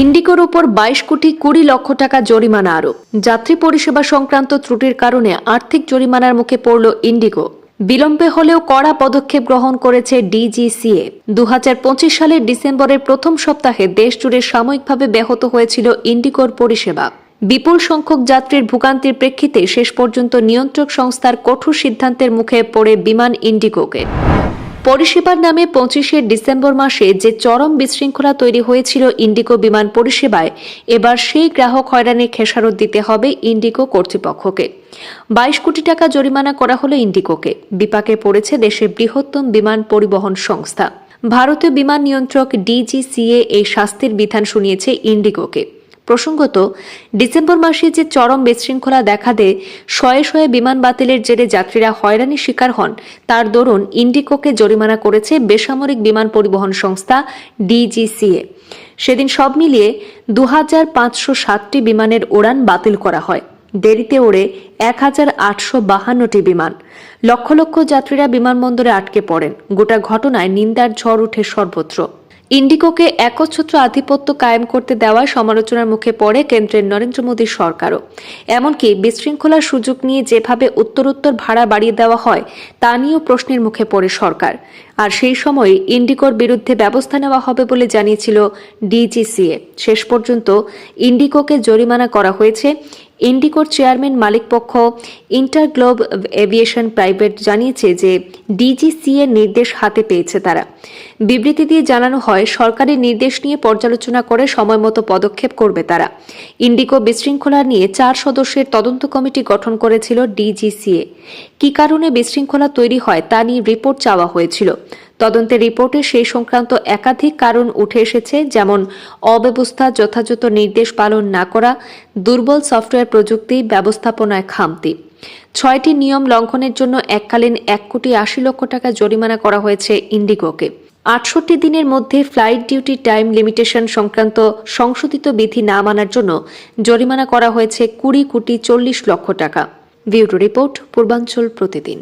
ইন্ডিকোর উপর বাইশ কোটি কুড়ি লক্ষ টাকা জরিমানা আরোপ। যাত্রী পরিষেবা সংক্রান্ত ত্রুটির কারণে আর্থিক জরিমানার মুখে পড়ল ইন্ডিগো বিলম্বে হলেও কড়া পদক্ষেপ গ্রহণ করেছে ডিজিসিএ। দু হাজার পঁচিশ সালের ডিসেম্বরের প্রথম সপ্তাহে দেশজুড়ে সাময়িকভাবে ব্যাহত হয়েছিল ইন্ডিকোর পরিষেবা। বিপুল সংখ্যক যাত্রীর ভোগান্তির প্রেক্ষিতে শেষ পর্যন্ত নিয়ন্ত্রক সংস্থার কঠোর সিদ্ধান্তের মুখে পড়ে বিমান ইন্ডিগোকে পরিষেবার নামে পঁচিশে ডিসেম্বর মাসে যে চরম বিশৃঙ্খলা তৈরি হয়েছিল ইন্ডিগো বিমান পরিষেবায়, এবার সেই গ্রাহক হয়রানির খেসারত দিতে হবে ইন্ডিগো কর্তৃপক্ষকে। বাইশ কোটি টাকা জরিমানা করা হলো ইন্ডিগোকে। বিপাকে পড়েছে দেশের বৃহত্তম বিমান পরিবহন সংস্থা। ভারতীয় বিমান নিয়ন্ত্রক ডিজিসিএ এই শাস্তির বিধান শুনিয়েছে ইন্ডিগোকে। প্রসঙ্গত, ডিসেম্বর মাসে যে চরম বিশৃঙ্খলা দেখা দেয়, শয়ে শয়ে বিমান বাতিলের জেরে যাত্রীরা হয়রানির শিকার হন। তার দরুন ইন্ডিকোকে জরিমানা করেছে বেসামরিক বিমান পরিবহন সংস্থা ডিজিসিএ। সেদিন সব মিলিয়ে দু হাজার পাঁচশো সাতটি বিমানের উড়ান বাতিল করা হয়। দেরিতে ওড়ে এক হাজার আটশো বাহান্নটি বিমান। লক্ষ লক্ষ যাত্রীরা বিমানবন্দরে আটকে পড়েন। গোটা ঘটনায় নিন্দার ঝড় ওঠে সর্বত্র। ইন্ডিগোকে একচ্ছত্র আধিপত্য কায়েম করতে দেওয়া সমালোচনার মুখে পড়ে কেন্দ্রের নরেন্দ্র মোদীর সরকারও। এমনকি বিশৃঙ্খলার সুযোগ নিয়ে যেভাবে উত্তরোত্তর ভাড়া বাড়িয়ে দেওয়া হয়, তা নিয়েও প্রশ্নের মুখে পড়ে সরকার। আর সেই সময় ইন্ডিগোর বিরুদ্ধে ব্যবস্থা নেওয়া হবে বলে জানিয়েছিল ডিজিসিএ। শেষ পর্যন্ত ইন্ডিগোকে জরিমানা করা হয়েছে। ইন্ডিকোর চেয়ারম্যান মালিকপক্ষ ইন্টারগ্লোব এভিয়েশন প্রাইভেট জানিয়েছে যে ডিজিসিএর নির্দেশ হাতে পেয়েছে তারা। বিবৃতি দিয়ে জানানো হয় সরকারি নির্দেশ নিয়ে পর্যালোচনা করে সময়মতো পদক্ষেপ করবে তারা। ইন্ডিকো বিশৃঙ্খলা নিয়ে চার সদস্যের তদন্ত কমিটি গঠন করেছিল ডিজিসিএ কি কারণে বিশৃঙ্খলা তৈরি হয় তা নিয়ে রিপোর্ট চাওয়া হয়েছিল। তদন্তের রিপোর্টে সেই সংক্রান্ত একাধিক কারণ উঠে এসেছে, যেমন অব্যবস্থা যথাযথ নির্দেশ পালন না করা, দুর্বল সফটওয়্যার প্রযুক্তি, ব্যবস্থাপনায় খামতি। ছয়টি নিয়ম লঙ্ঘনের জন্য এককালীন এক কোটি আশি লক্ষ টাকা জরিমানা করা হয়েছে ইন্ডিগোকে। আটষট্টি দিনের মধ্যে ফ্লাইট ডিউটি টাইম লিমিটেশন সংক্রান্ত সংশোধিত বিধি না মানার জন্য জরিমানা করা হয়েছে কুড়ি কোটি চল্লিশ লক্ষ টাকা। ব্যুরো রিপোর্ট, পূর্বাঞ্চল প্রতিদিন।